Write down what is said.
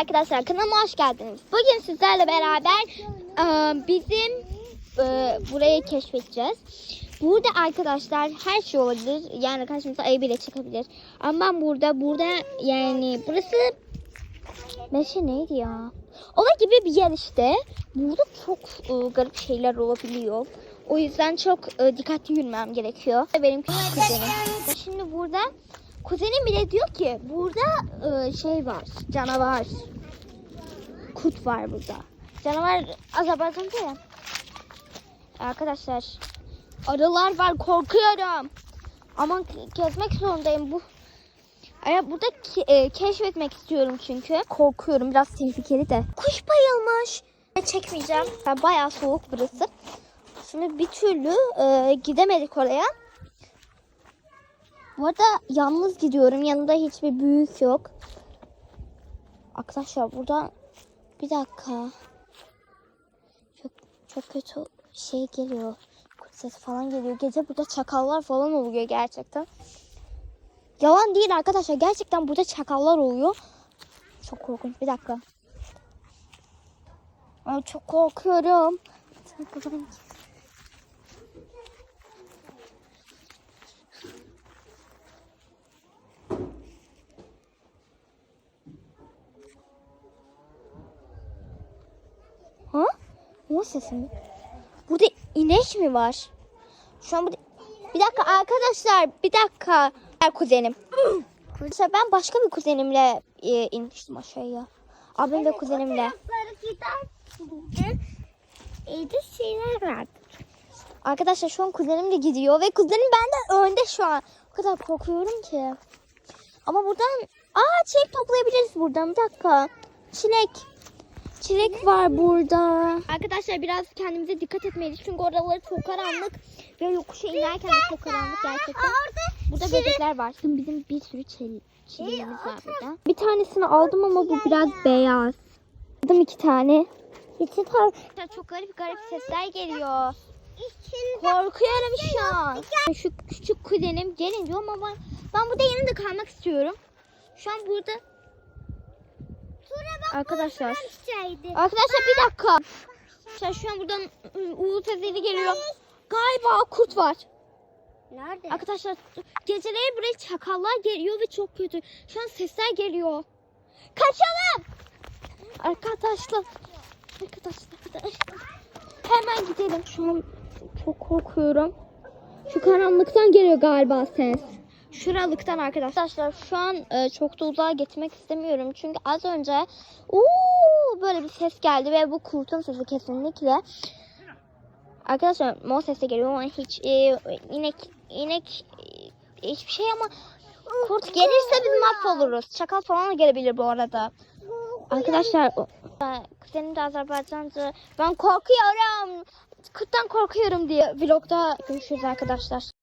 Arkadaşlar kanalıma hoş geldiniz. Bugün sizlerle beraber e, bizim e, burayı keşfedeceğiz. Burada arkadaşlar her şey olabilir. Yani karşımıza ayı bile çıkabilir. Ama ben burada burada yani burası meşe neydi ya? Ola gibi bir yer işte. Burada çok e, garip şeyler olabiliyor. O yüzden çok e, dikkatli yürümem gerekiyor. Benim kuzenim. Şimdi burada kuzenim bile diyor ki burada e, şey var canavar. Kurt var burada. Canavar Azerbaycan'da ya. Arkadaşlar arılar var korkuyorum. Ama gezmek zorundayım bu. Aya burada ke- e, keşfetmek istiyorum çünkü. Korkuyorum biraz tehlikeli de. Kuş bayılmış. Ben Çekmeyeceğim. Yani bayağı soğuk burası. Şimdi bir türlü e, gidemedik oraya. Bu arada yalnız gidiyorum. Yanımda hiçbir büyük yok. Arkadaşlar burada bir dakika. Çok çok kötü şey geliyor. Kurt sesi falan geliyor. Gece burada çakallar falan oluyor gerçekten. Yalan değil arkadaşlar. Gerçekten burada çakallar oluyor. Çok korkunç. Bir dakika. Ay, çok korkuyorum. Ha? Ne sesi mi? Burada inek mi var? Şu an burada... Bir dakika arkadaşlar bir dakika. Her kuzenim. Arkadaşlar ben başka bir kuzenimle e, inmiştim aşağıya. Abim ve kuzenimle. Evde şeyler vardı. Arkadaşlar şu an kuzenim de gidiyor ve kuzenim benden önde şu an. O kadar korkuyorum ki. Ama buradan aa çilek toplayabiliriz buradan. Bir dakika. Çilek. Çilek var burada. Arkadaşlar biraz kendimize dikkat etmeliyiz. Çünkü oraları çok karanlık. Ve yokuşa inerken de çok karanlık gerçekten. Burada böcekler var. Bizim, bizim bir sürü çel çileğimiz var burada. Bir tanesini aldım ama bu biraz beyaz. Aldım iki tane. İki tane. Çok garip garip sesler geliyor. Korkuyorum şu an. Şu küçük kuzenim gelin diyor ama ben, ben burada yanında kalmak istiyorum. Şu an burada arkadaşlar. Arkadaşlar bir dakika. Arkadaşlar şu an buradan uğur sesleri geliyor. Galiba kurt var. Nerede? Arkadaşlar geceleri buraya çakallar geliyor ve çok kötü. Şu an sesler geliyor. Kaçalım. Arkadaşlar. Arkadaşlar. arkadaşlar. Hemen gidelim. Şu an çok korkuyorum. Şu karanlıktan geliyor galiba ses. Şuralıktan arkadaşlar. Şu an e, çok da uzağa gitmek istemiyorum. Çünkü az önce uuu böyle bir ses geldi ve bu kurtun sesi kesinlikle. Arkadaşlar mor ses de geliyor ama hiç e, inek inek e, hiçbir şey ama kurt gelirse biz mahvoluruz. Çakal falan da gelebilir bu arada. Arkadaşlar kuzenim de Azerbaycancı. Ben korkuyorum. Kurttan korkuyorum diye vlogda görüşürüz arkadaşlar.